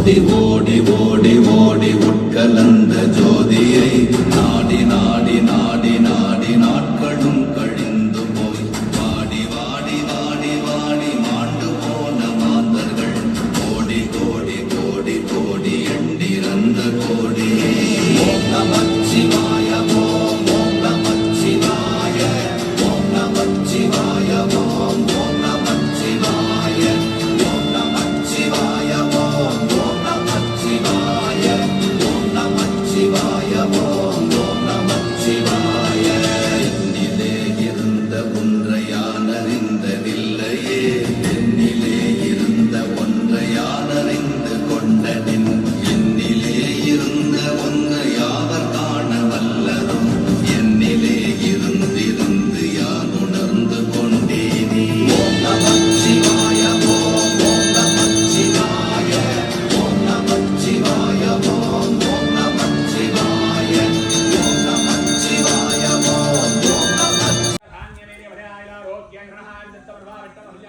ஓடி ஓடி ஓடி ஓடி உட்கலந்த ஜோதியை நாடி நாடி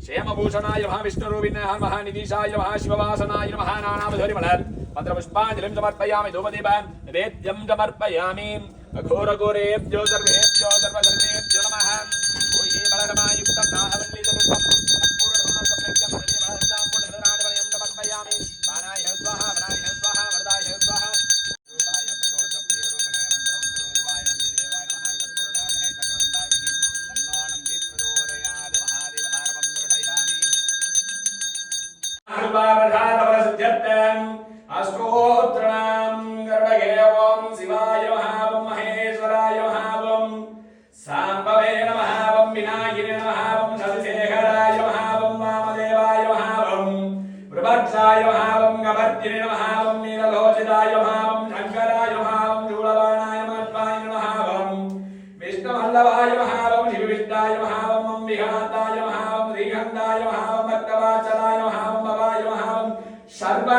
क्षेमभूषणाय नमः विष्णुरूपिण्यः महाशिववासनाय निधीशाय नमः शिववासनाय समर्पयामि धूपदीपान् निवेद्यं समर्पयामि अघोरघोरेभ्यो सर्वेभ्यो सर्वधर्मेभ्यो नमः भूयि बलरमायुक्तं नाहवल्लीतरुष्टं सम्पूर्णधूर्णसम्यक्तं हरिवः అష్టోత్తరణం గరుడగే ఓం శివాయ మహావం మహేశ్వరాయ మహావం సాంబవే నమహావం వినాయని నమహావం సతిశేఖరాయ మహావం వామదేవాయ మహావం వృభక్షాయ మహావం గభర్తిని నమహావం నీలలోచితాయ మహావం శంకరాయ మహావం శూలబాణాయ మహత్వాయ మహావం విష్ణువల్లభాయ మహావం శివవిష్టాయ మహావం అంబికాంతాయ మహావం శ్రీగంధాయ మహావం భక్తవాచలాయ మహావం భవాయ మహావం సర్వ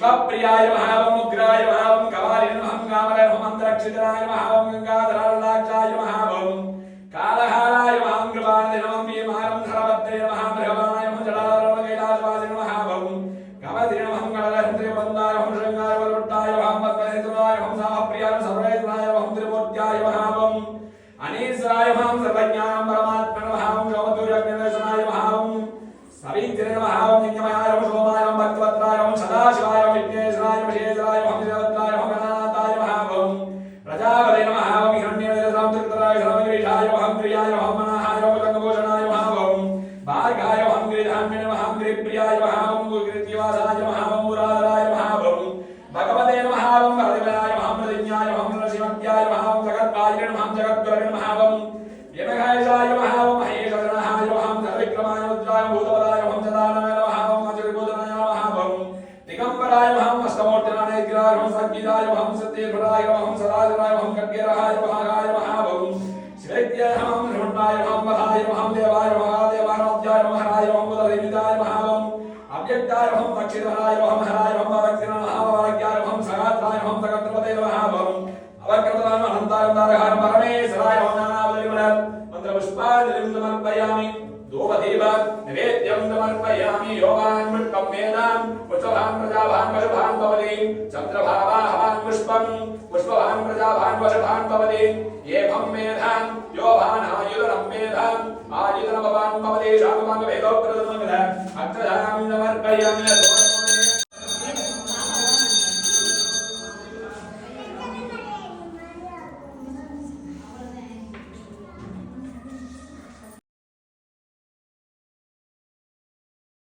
శివప్రియాయ మహావం ఉగ్రాయ మహావం కవాలిన మహం కామర మంత్రక్షితరాయ మహావం గంగాధరాక్షాయ మహావం కాలహారాయ మహాం కృపాణి నమం మీ మహారం ధరవత్రే మహాభ్రమాయ జడారమ కైలాసవాసి మహావం కవదిన మహం కడలహంత్రి వందాయ మహం శృంగార వరుట్టాయ మహం పద్మనేతురాయ మహం సామప్రియాయ సర్వేశ్వరాయ మహం త్రిమూర్త్యాయ మహావం అనీశ్వరాయ మహం సర్వజ్ఞానం మహం ప్రియాయ మహం మనాహాయ హం గంగభూషణాయ మహావం భార్గాయ మహం గిరిధామ్యన మహం గిరిప్రియాయ మహావం కీర్తివాసాయ మహావం మురారాయ మహావం భగవతే మహావం వరదివరాయ మహం ప్రతిజ్ఞాయ మహం నరసింహత్యాయ మహావం జగద్వాయ మహం జగద్గురవ మహావం యమఘాయసాయ మహావం మహేశ్వరనాయ మహం సర్విక్రమాయ రుద్రాయ భూతపదాయ మహం సదానయ మహావం అజుర్భూతనాయ మహావం దిగంబరాయ మహం అష్టమూర్తినాయ గిరాయ మహం సద్గీతాయ మహం సత్యేశ్వరాయ మహం సదాశివాయ మహం ఖడ్గేరహాయ మహాగాయ అవ్యక్తాయ మహం దక్షిణరాయ మహం హరాయ మహం దక్షిణ మహావాక్యాయ మహం సగాత్రాయ మహం సగత్రపతే మహావం అవక్రతాయ అనంతాయ పరమేశ్వరాయ మహం నానావలిమల మంత్ర పుష్పాంజలిం సమర్పయామి ధూపదీప నివేద్యం సమర్పయామి యోగాన్ పుష్పం వేదాం పుష్పభాన్ ప్రజాభాన్ వశుభాన్ భవతి చంద్రభావాహవాన్ పుష్పం పుష్పభాన్ ప్రజాభాన్ వశుభాన్ భవతి ఏభం మేధాం యోభాన్ ఆయుధరం మేధాం ආජිතන බබාන් පවදේ රාගමංග වේදෝක්‍රදමංගල අක්ෂරාමින වර්ගයමින දෝන